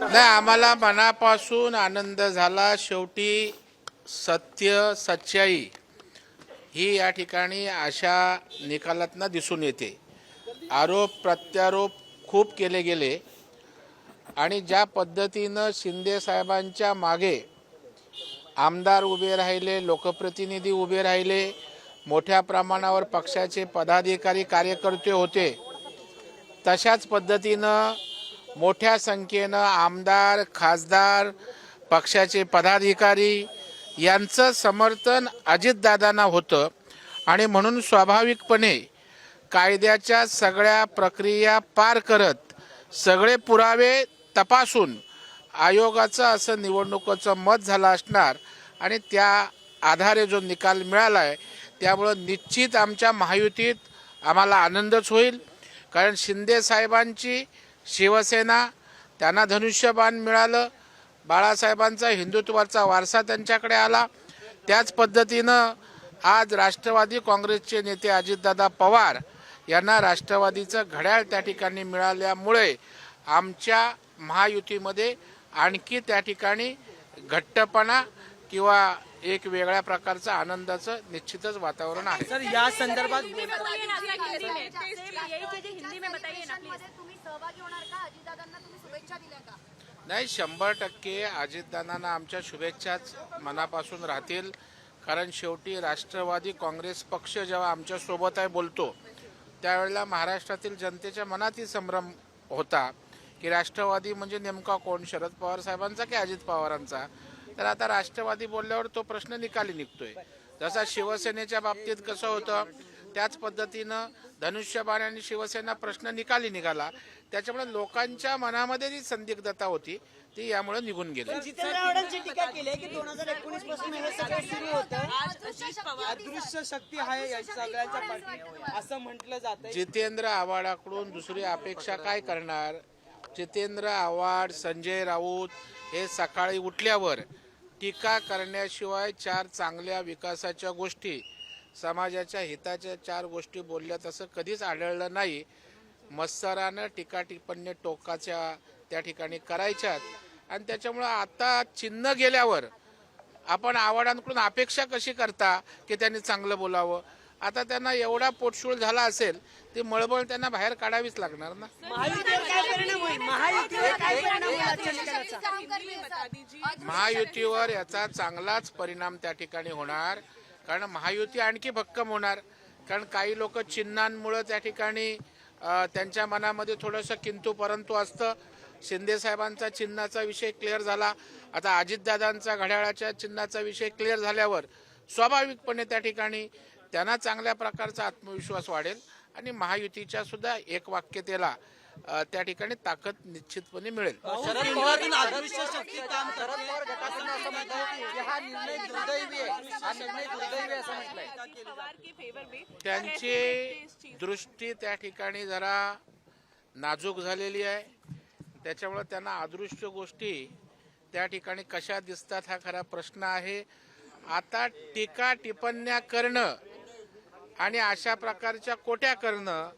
नाही आम्हाला मनापासून आनंद झाला. शेवटी सत्य सच्चाई ही या ठिकाणी अशा निकालातनं दिसून येते. आरोप प्रत्यारोप खूप केले गेले. आणि ज्या पद्धतीनं शिंदे साहेबांच्या मागे आमदार उभे राहिले लोकप्रतिनिधी उभे राहिले मोठ्या प्रमाणावर पक्षाचे पदाधिकारी कार्यकर्ते होते तशाच पद्धतीनं मोठ्या संख्येनं आमदार खासदार पक्षाचे पदाधिकारी यांचं समर्थन अजितदादांना होतं. आणि म्हणून स्वाभाविकपणे कायद्याच्या सगळ्या प्रक्रिया पार करत सगळे पुरावे तपासून आयोगाचं असं निवडणुकीचं मत झालं असणार आणि त्या आधारे जो निकाल मिळाला आहे त्यामुळं निश्चित आमच्या महायुतीत आम्हाला आनंदच होईल. कारण शिंदे साहेबांची शिवसेना त्यांना धनुष्यबाण मिळालं. बाळासाहेबांचा हिंदुत्वाचा वारसा त्यांच्याकडे आला. त्याच पद्धतीनं आज राष्ट्रवादी काँग्रेसचे नेते अजितदादा पवार यांना राष्ट्रवादीचं घड्याळ त्या ठिकाणी मिळाल्यामुळे आमच्या महायुतीमध्ये आणखी त्या ठिकाणी घट्टपणा किंवा एक वेगळ्या प्रकारचं आनंदाचं निश्चितच वातावरण आहे. सर या संदर्भात हिंदी में बताइए ना हिंदी में यही चीजें हिंदी में बताइए ना प्लीजमध्ये तुम्ही सहभागी होणार का? अजितदादांना तुम्ही शुभेच्छा दिल्या का? नाही शंभर टक्के अजितदादांना आमच्या शुभेच्छाच मनापासून राहतील. कारण शेवटी राष्ट्रवादी काँग्रेस पक्ष जेव्हा आमच्यासोबत आहे बोलतो त्यावेळेला महाराष्ट्रातील जनतेच्या मनातही संभ्रम होता की राष्ट्रवादी म्हणजे नेमका कोण? शरद पवार साहेबांचा की अजित पवारांचा? तर आता राष्ट्रवादी बोलल्यावर तो प्रश्न निकाली निघतोय. जसा शिवसेनेच्या बाबतीत कसं होतं त्याच पद्धतीनं धनुष्यबाण आणि शिवसेना प्रश्न निकाली निघाला. त्याच्यामुळे लोकांच्या मनामध्ये जी संदिग्धता होती ती यामुळे निघून गेली. असं म्हटलं जात जितेंद्र आव्हाडाकडून दुसरी अपेक्षा काय करणार? जितेंद्र आव्हाड संजय राऊत हे सकाळी उठल्यावर टीका करण्याशिवाय चार चांगल्या विकासाच्या गोष्टी समाजाच्या हिताच्या चार गोष्टी बोलल्यात असं कधीच आढळलं नाही. मत्सरानं टीका टिप्पण्या टोकाच्या त्या ठिकाणी करायच्यात. आणि त्याच्यामुळं आता चिन्ह गेल्यावर आपण आव्हाडांकडून अपेक्षा कशी करता की त्यांनी चांगलं बोलावं? आता त्यांना एवढा पोटशूळ झाला असेल ती मळबळ त्यांना बाहेर काढावीच लागणार ना. महायुतीवर याचा चांगलाच परिणाम त्या ठिकाणी होणार. कारण महायुती आणखी भक्कम होणार. कारण काही लोक चिन्हांमुळं त्या ठिकाणी त्यांच्या मनामध्ये थोडंसं किंतु परंतु असतं. शिंदे साहेबांचा चिन्हाचा विषय क्लिअर झाला. आता अजितदादांचा घड्याळाच्या चिन्हाचा विषय क्लिअर झाल्यावर स्वाभाविकपणे त्या ठिकाणी त्यांना चांगल्या प्रकारचा आत्मविश्वास वाढेल आणि महायुतीच्या सुद्धा एक वाक्यतेला अ, त्या ठिकाणी ताकद निश्चितपणे मिळेल. हा निर्णय दुर्दैवी आहे हा त्यांची दृष्टी त्या ठिकाणी जरा नाजूक झालेली आहे. त्याच्यामुळे त्यांना अदृश्य गोष्टी त्या ठिकाणी कशा दिसतात हा खरा प्रश्न आहे. आता टीका टिप्पण्या करणं आणि अशा प्रकारच्या कोट्या करणं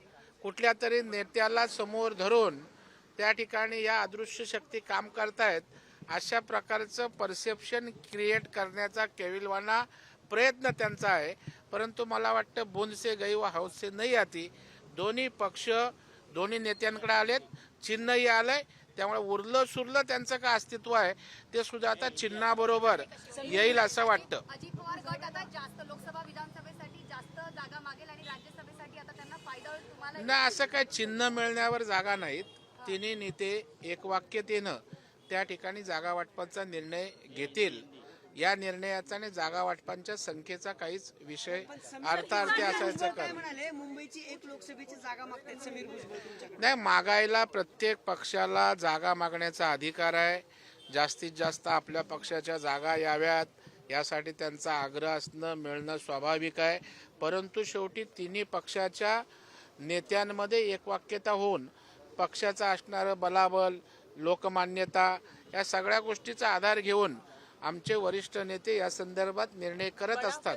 कुठल्या तरी नेत्याला समोर धरून त्या ठिकाणी या अदृश्य शक्ती काम करतायत अशा प्रकारचं परसेप्शन क्रिएट करण्याचा केविलवाना प्रयत्न त्यांचा आहे. परंतु मला वाटतं बुंदसे गई व हौसे नाही आती. दोन्ही पक्ष दोन्ही नेत्यांकडे आलेत चिन्हही आलंय. त्यामुळे उरलं सुरलं त्यांचं काय अस्तित्व आहे ते सुद्धा आता चिन्हाबरोबर येईल असं वाटतं अजित पवार गट आता जास्त लोकसभा विधानसभेसाठी जास्त जागा मागेल आणि राज्यसभेसाठी आता त्यांना फायदा होईल तुम्हाला ना असं काय चिन्ह मिळण्यावर जागा नाहीत. तिन्ही नेते एकवाक्यतेनं त्या ठिकाणी जागा वाटपाचा निर्णय घेतील. या निर्णयाचा आणि जागा वाटपांच्या संख्येचा काहीच विषय अर्थार्थी असायचा काय का म्हणाले? मुंबईची एक लोकसभेची जागा मागतात समीर भुजबळ तुमच्याकडे. नाही मागायला प्रत्येक पक्षाला जागा मागण्याचा अधिकार आहे. जास्तीत जास्त आपल्या पक्षाच्या जागा याव्यात. यासाठी त्यांचा आग्रह असणं मिळणं स्वाभाविक आहे. परंतु शेवटी तिन्ही पक्षाच्या नेत्यांमध्ये एकवाक्यता होऊन पक्षाचा असणारं बलाबल लोकमान्यता या सगळ्या गोष्टीचा आधार घेऊन आमचे वरिष्ठ नेते या संदर्भात निर्णय करत असतात.